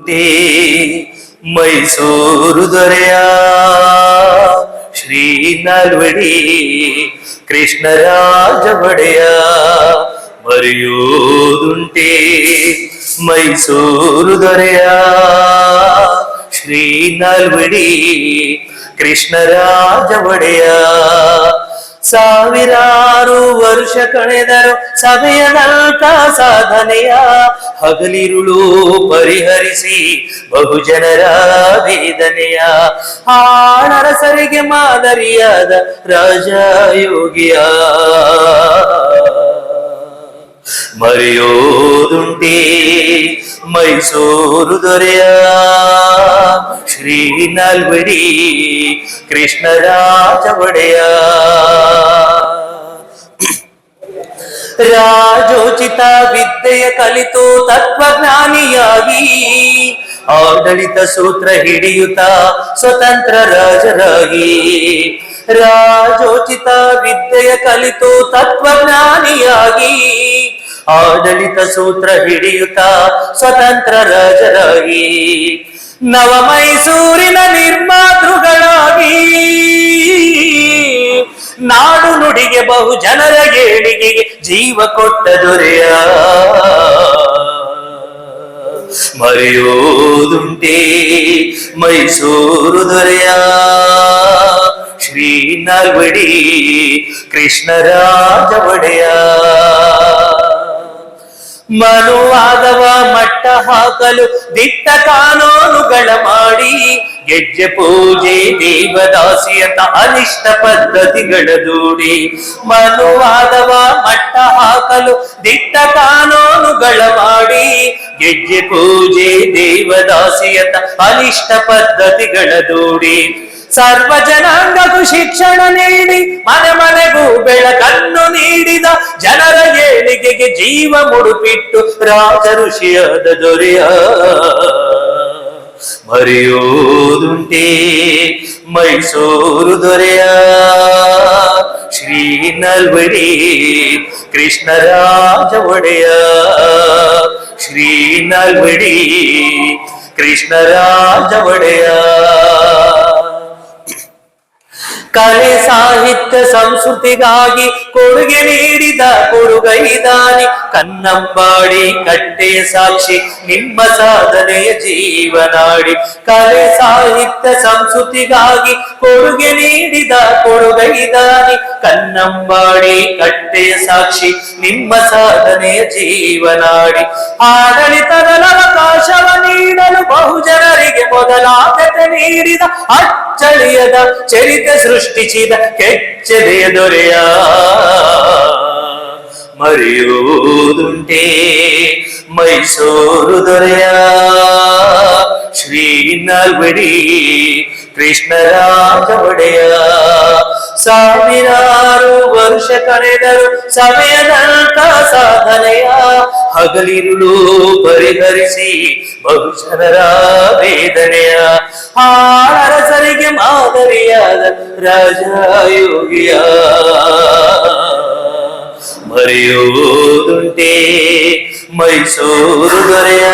They Mysuru ದೊರೆಯ ಶ್ರೀ ನಾಲ್ವಡಿ ಕೃಷ್ಣರಾಜ ಒಡೆಯ ಮರೆಯೋದುಂಟೆ ಮೈಸೂರು ದೊರೆಯ ಶ್ರೀ ನಾಲ್ವಡಿ ಕೃಷ್ಣರಾಜ ಒಡೆಯ ಸಾವಿರಾರು ವರ್ಷ ಕಳೆದರು ಸಭೆಯ ನಲ್ಕ ಸಾಧನೆಯ ಹಗಲಿರುಳು ಪರಿಹರಿಸಿ ಬಹುಜನರ ವೇದನೆಯ ಆಳರಸರಿಗೆ ಮಾದರಿಯಾದ ರಾಜ ಯೋಗಿಯ ಮರೆಯೋದುಂಟೆ ಮೈಸೂರು ದೊರೆಯ ಶ್ರೀ ನಲ್ವಡಿ ಕೃಷ್ಣರಾಜ ಒಡೆಯ ರಾಜೋಚಿತ ವಿದ್ಯೆಯ ಕಲಿತು ತತ್ವಜ್ಞಾನಿಯಾಗಿ ಆಡಳಿತ ಸೂತ್ರ ಹಿಡಿಯುತ್ತ ಸ್ವತಂತ್ರ ರಾಜರಾಗಿ. ರಾಜೋಚಿತ ವಿದ್ಯೆಯ ಕಲಿತು ತತ್ವಜ್ಞಾನಿಯಾಗಿ ಆಡಳಿತ ಸೂತ್ರ ಹಿಡಿಯುತ್ತ ಸ್ವತಂತ್ರ ರಾಜರಾಗಿ. ನವ ಮೈಸೂರಿನ ನಿರ್ಮಾತೃಗಳಾಗಿ. ನಾಡು ನುಡಿಗೆ ಬಹು ಜನರ ಏಳಿಗೆಗೆ ಜೀವ ಕೊಟ್ಟ ದೊರೆಯ. ಮರೆಯೋದುಂಟೆ ಮೈಸೂರು ದೊರೆಯ. ಶ್ರೀ ನಲ್ವಡಿ ಕೃಷ್ಣರಾಜ ಒಡೆಯ. ಮನುವಾದವ ಮಟ್ಟ ಹಾಕಲು ದಿಟ್ಟ ಕಾನೂನುಗಳ ಮಾಡಿ ಗೆಜ್ಜೆ ಪೂಜೆ, ದೇವದಾಸಿಯಂತ ಅನಿಷ್ಟ ಪದ್ಧತಿಗಳ ದೂಡಿ. ಮನುವಾದವ ಮಟ್ಟ ಹಾಕಲು ದಿಟ್ಟ ಕಾನೂನುಗಳ ಮಾಡಿ ಗೆಜ್ಜೆ ಪೂಜೆ, ದೇವದಾಸಿಯಂತ ಅನಿಷ್ಟ ಪದ್ಧತಿಗಳ ದೂಡಿ. ಸರ್ವ ಜನಾಂಗಕ್ಕೂ ಶಿಕ್ಷಣ ನೀಡಿ ಮನೆ ಮನೆಗೂ ಬೆಳಕನ್ನು ನೀಡಿದ ಜನರ ಏಳಿಗೆಗೆ ಜೀವ ಮುಡುಪಿಟ್ಟು ರಾಜ ಋಷಿಯಾದ ದೊರೆಯ ಮರೆಯೋದುಂಟೆ ಮೈಸೂರು ದೊರೆಯ ಶ್ರೀ ನಲ್ವಡಿ ಕೃಷ್ಣರಾಜ ಒಡೆಯ ಶ್ರೀ ನಲ್ವಡಿ ಕೃಷ್ಣರಾಜ ಒಡೆಯ ಕಲೆ ಸಾಹಿತ್ಯ ಸಂಸ್ಕೃತಿಗಾಗಿ ಕೊಡುಗೆ ನೀಡಿದ ಕೊಡುಗೈದಾನಿ ಕನ್ನಂಬಾಡಿ ಕಟ್ಟೆ ಸಾಕ್ಷಿ, ನಿಮ್ಮ ಸಾಧನೆಯ ಜೀವನಾಡಿ. ಕಲೆ ಸಾಹಿತ್ಯ ಸಂಸ್ಕೃತಿಗಾಗಿ ಕೊಡುಗೆ ನೀಡಿದ ಕೊಡುಗೈದಾನಿ ಕನ್ನಂಬಾಡಿ ಕಟ್ಟೆ ಸಾಕ್ಷಿ, ನಿಮ್ಮ ಸಾಧನೆಯ ಜೀವನಾಡಿ. ಆಡಳಿತದ ಅವಕಾಶವ ನೀಡಲು ಬಹುಜನರಿಗೆ ಮೊದಲಾದ್ಯತೆ ನೀಡಿದ ಅಚ್ಚಳಿಯದ ಚರಿತೆ ಸೃಷ್ಟಿಸಿದ ಕೆಚ್ಚದೆಯ ದೊರೆಯ ಮರೆಯುವುದುಂಟೆ ಮೈಸೂರು ದೊರೆಯ ಶ್ರೀ ನಾಲ್ವಡಿ ಕೃಷ್ಣರಾಜ ಒಡೆಯ ಸಾವಿರಾರು ವರ್ಷ ಕಳೆದರು ಸಮಯದಂತ ಸಾಧನೆಯ ಹಗಲಿರುಳು ಪರಿಹರಿಸಿ ಬಹುಶನರ ವೇದನೆಯ ಆರಸರಿಗೆ ಮಾದರಿಯಾದ ರಾಜ ಯೋಗಿಯ ಮರೆಯುವುದುಂಟೆ ಮೈಸೂರು ದೊರೆಯ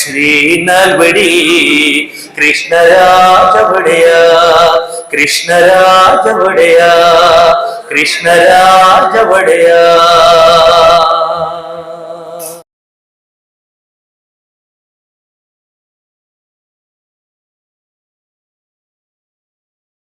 ಶ್ರೀ ನಲ್ಬಡಿ ಕೃಷ್ಣರಾಜ ಒಡೆಯ कृष्णराज वडया कृष्णराज वडया